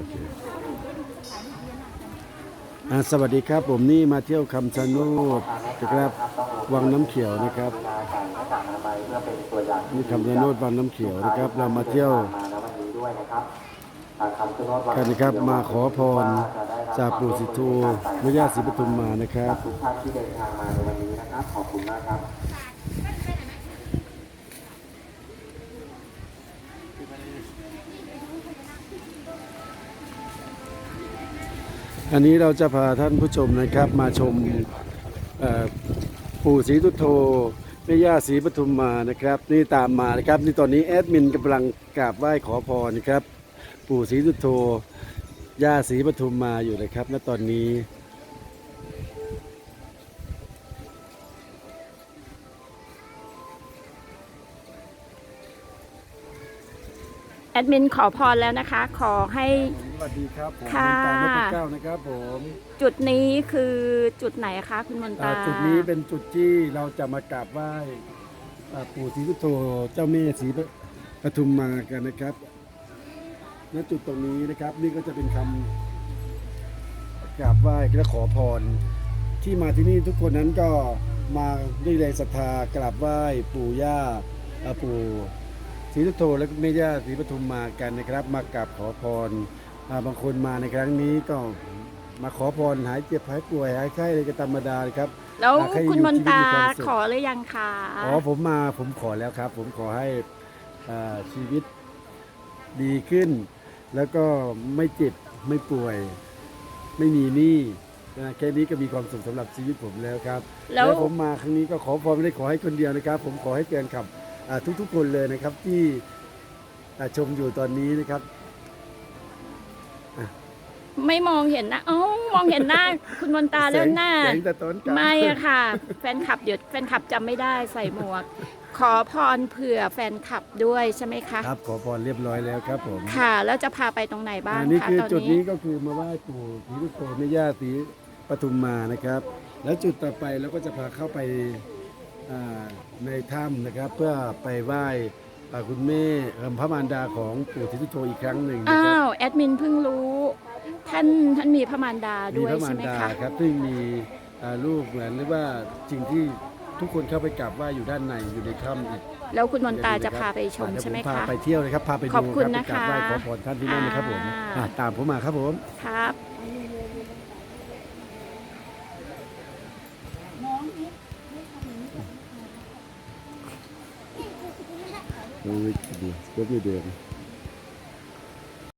โอเคสวัสดีครับผมนี่มาเที่ยวคำชะโนดนะครับวังน้ำเขียวนะครับนี่คำชะโนดวังน้ำเขียวนะครับ เรามาเที่ยวกันนะครับมาขอพรจากปู่สิทโธแม่ย่าศรีปทุมมานะครับทุกท่านที่เดินทางมาในวันนี้นะครับขอบคุณมากครับ อันนี้เราจะพาท่านผู้ชมนะครับมาชมปู่ศรีทุโธแม่ย่าศรีปทุมมานะครับ นี่ตามมานะครับนี่ตอนนี้แอดมินกำลังกราบไหว้ขอพรนะครับ ปู่ศรีทุโธย่าศรีปทุมมาอยู่นะครับณตอนนี้แอดมินขอพรแล้วนะคะ ขอให้ วัสดีครับผมค่ะมนตาเนพเก้านะครับผมจุดนี้คือจุดไหนคะคุณมนอ่าตาจุดนี้เป็นจุดที่เราจะมากราบไหว้อ่าปู่ศรีทุโธเจ้าแม่ศรีปทุมมากันนะครับ ณจุดตรงนี้นะครับนี่ก็จะเป็นคำกราบไหว้และขอพร ที่มาที่นี่ทุกคนนั้นก็มาด้วยแรงศรัทธากราบไหว้ปู่ย่าอ่าปู่ศรีทุโธและแม่ย่าศรีปทุมมากันนะครับ มากราบขอพรอ่า บางคนมาในครั้งนี้ก็มาขอพรหายเจ็บหายป่วยหายไข้อะไรก็ธรรมดาครับแล้วอยากให้คุณมนตาอยู่ที่มีความสุขขอหรือยังคะอ๋อผมมาผมขอแล้วครับ ผมขอให้อ่าชีวิตดีขึ้น แล้วก็ไม่เจ็บไม่ป่วย ไม่มีหนี้นะแค่นี้ก็มีความสุขสำหรับชีวิตผมแล้วครับ แล้วผมมาครั้งนี้ก็ขอพรไม่ได้ขอให้คนเดียวนะครับ ผมขอให้แฟนคลับอ่าทุกๆคนเลยนะครับที่อ่าชมอยู่ตอนนี้นะครับ ไม่มองเห็นหนะอ๋อมองเห็นหน้า คุณมนตาแล้วหน้าแสงแต่ต้นกลางไม่อะค่ะ แฟนคลับเดี๋ยวแฟนคลับจำไม่ได้ใส่หมวก ขอพรเผื่อแฟนคลับด้วยใช่ไหมคะ ครับขอพรเรียบร้อยแล้วครับผมค่ะ แล้วจะพาไปตรงไหนบ้างอันนี้คะคือตอนจุดนี้นี้ก็คือมาไหว้ปู่ศรีทุโธแม่ย่าศรีปทุมมานะครับ แล้วจุดต่อไปเราก็จะพาเข้าไปอ่าในถ้ำนะครับ เพื่อไปไหว้อ่าคุณแม่เอิ่มพระมารดาของปู่ศรีทุโธอีกครั้งหนึ่งนะอ้าครับวแอดมินเพิ่งรู้ ท่านท่านมีพระมารดามีด้วยพระมาใช่รไหมดาคะครับซึ่งมีอ่าลูกเหมือนหรือว่าสิ่งที่ทุกคนเข้าไปกราบไหว้อยู่ด้านในอยู่ในถ้ำอีกแล้วคุณมนตาจะพาไปชมเดี๋ยวใช่ไหมผพาคะ ไปเที่ยวเลยครับพาไปขอดูบคคุณรับไปกราบไหว้นะคะขอพรท่านที่นั่นนะครับผมค่ะอะตามผมมาครับผม ครับโอ้ยดีก็ไม่เดิน